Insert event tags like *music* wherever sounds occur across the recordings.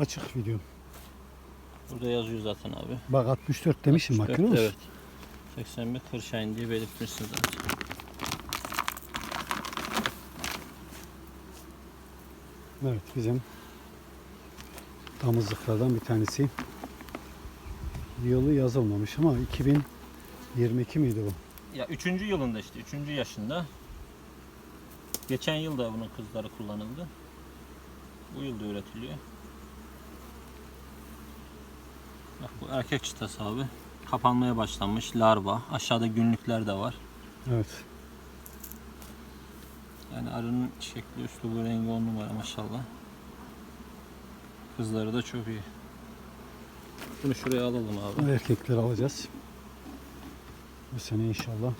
açık video. Burada yazıyor zaten abi. Bak 64 demişim bak 64, görüyor musun? Evet. 81 Kırşahin diye belirtmişsin zaten. Evet bizim damızlıklardan bir tanesi. Yılı yazılmamış ama 2022 miydi bu? Ya 3. yılında işte 3. yaşında. Geçen yıl da bunun kızları kullanıldı. Bu yıl da üretiliyor. Bak bu erkek çıtası abi. Kapanmaya başlanmış larva. Aşağıda günlükler de var. Evet. Yani arının şekli, üslubu, rengi on numara maşallah. Kızları da çok iyi. Bunu şuraya alalım abi. Erkekleri alacağız. Bu sene inşallah.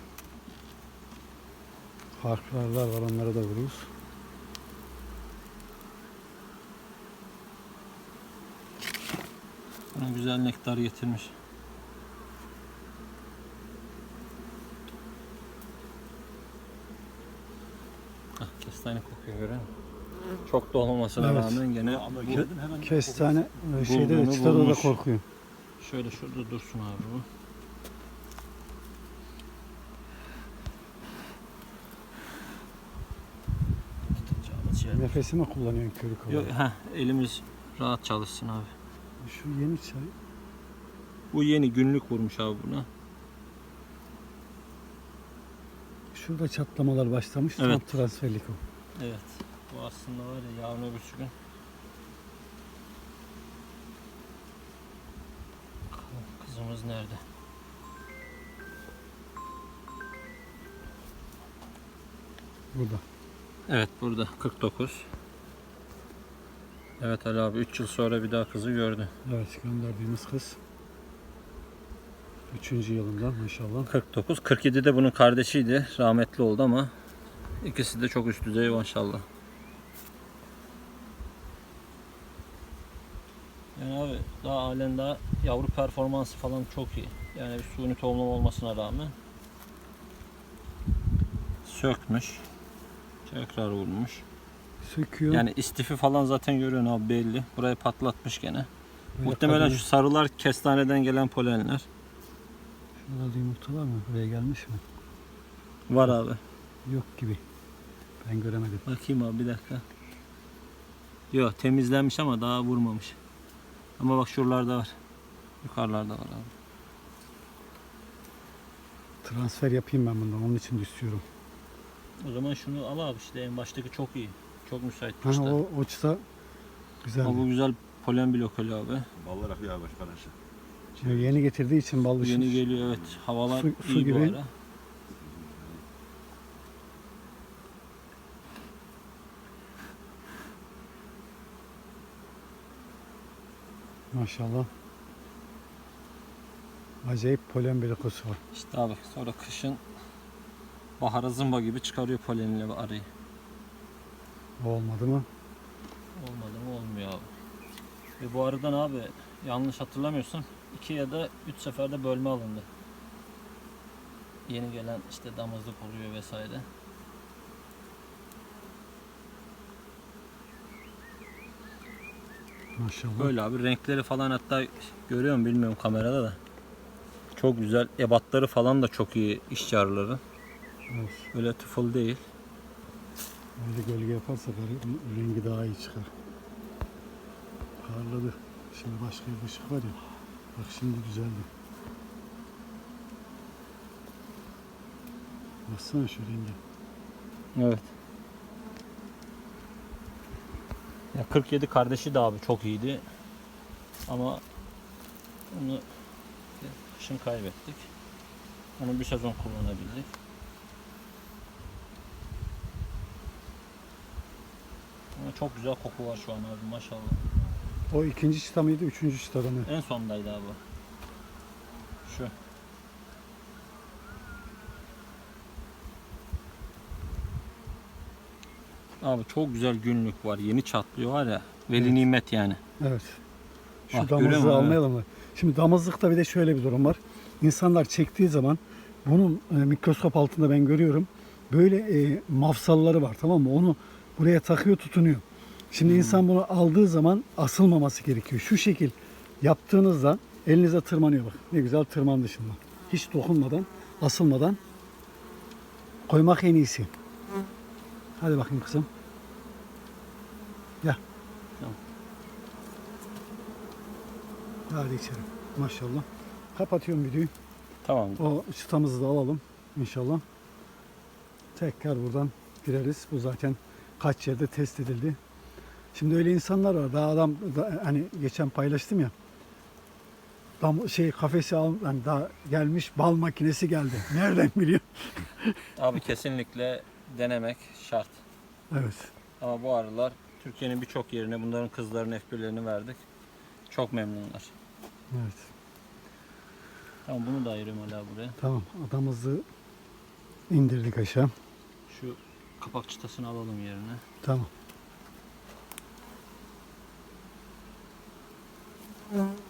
Harflerler var onlara da vururuz. Buna güzel nektar getirmiş. Ah, kestane kokuyor görüyor musun? Çok da olmamasına Evet. rağmen gene Ama bu- Kestane e, şeyde de Bulduğunu çıtada da bulmuş. korkuyor. şöyle şurada dursun abi bu. Nefesimi kullanıyorsun körük Yok, olarak. heh, elimiz rahat çalışsın abi. Şu yeni çay. Bu yeni günlük vurmuş abi buna. Şurada çatlamalar başlamış. Tam Evet. transferlik o. Evet. Bu aslında var ya yarın öbürsü gün. Kızımız nerede? Burada. Evet burada 49. Evet Ali abi 3 yıl sonra bir daha kızı gördü. Evet gönderdiğimiz kız. Üçüncü yılında maşallah. 49. 47 de bunun kardeşiydi. Rahmetli oldu ama ikisi de çok üst düzey maşallah. Yani abi daha halen daha yavru performansı falan çok iyi. Yani bir suni tohumlama olmasına rağmen sökmüş. Tekrar vurmuş. Söküyor. Yani istifi falan zaten görüyorsun abi belli. Burayı patlatmış gene. Böyle Muhtemelen şu sarılar kestaneden gelen polenler. Şurada da yumurtalar mı? Buraya gelmiş mi? Var abi. Yok gibi. Ben göremedim. Bakayım abi bir dakika. Yok temizlenmiş ama daha vurmamış. Ama bak şuralarda var. Yukarılarda var abi. Transfer yapayım ben bundan. Onun için de istiyorum. O zaman şunu al abi işte en baştaki çok iyi. Çok müsait Ha, işte. o uçta güzel. Ama bu güzel polen blokölü abi. ballarak yağ başkan aşağı. Ya Yeni getirdiği için bal Bu dışı. yeni geliyor evet. Havalar Su- su iyi gibi. bu ara. Maşallah. Acayip polen belikosu var. İşte abi sonra kışın bahara zımba gibi çıkarıyor polenle arıyı. Olmadı mı? Olmadı mı olmuyor abi. Ve bu aradan abi yanlış hatırlamıyorsam iki ya da üç seferde bölme alındı. Yeni gelen işte damızlık oluyor vesaire. Maşallah. Böyle abi renkleri falan hatta görüyorum bilmiyorum kamerada da. Çok güzel. Ebatları falan da çok iyi işçi Evet. Öyle tıfıl değil. Böyle gölge yaparsak rengi daha iyi çıkar. Parladı. Şimdi başka bir ışık var ya. Bak şimdi güzeldi. Baksana şu rengi. Evet. Ya 47 kardeşi de abi çok iyiydi. Ama onu kışın kaybettik. Onu bir sezon kullanabildik. Çok güzel koku var şu an abi maşallah. O ikinci çıta mıydı, üçüncü çıtada mı? En sondaydı abi. Şu. Abi çok güzel günlük var. Yeni çatlıyor var ya. Veli Evet. nimet yani. Evet. Şu görüyor damızlığı almayalım mı? Şimdi damızlıkta bir de şöyle bir durum var. İnsanlar çektiği zaman bunun e, mikroskop altında ben görüyorum. Böyle e, mafsalları var tamam mı? Onu buraya takıyor tutunuyor. Şimdi insan bunu aldığı zaman asılmaması gerekiyor. Şu şekil yaptığınızda elinize tırmanıyor bak. Ne güzel tırmandı şimdi. Hiç dokunmadan, asılmadan koymak en iyisi. Hadi bakayım kızım. Gel. Tamam. Hadi içerim. Maşallah. Kapatıyorum videoyu. Tamam. O çıtamızı da alalım inşallah. Tekrar buradan gireriz. Bu zaten kaç yerde test edildi. Şimdi öyle insanlar var. Daha adam da- hani geçen paylaştım ya. Dam, şey kafesi al, hani daha gelmiş bal makinesi geldi. *laughs* Nereden biliyor? *laughs* Abi kesinlikle denemek şart. Evet. Ama bu arılar Türkiye'nin birçok yerine bunların kızlarını F1'lerini verdik. Çok memnunlar. Evet. Tamam bunu da ayırıyorum hala buraya. Tamam. Adamızı indirdik aşağı. Şu kapak çıtasını alalım yerine. Tamam. Koyalım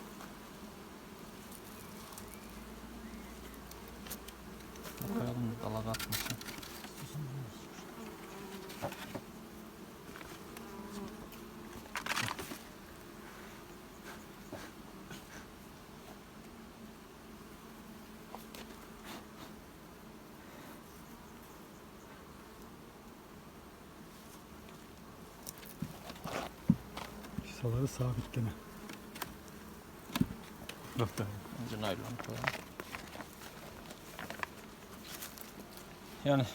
Çıtaları sabit gene. Yok Önce naylon koyalım. Yani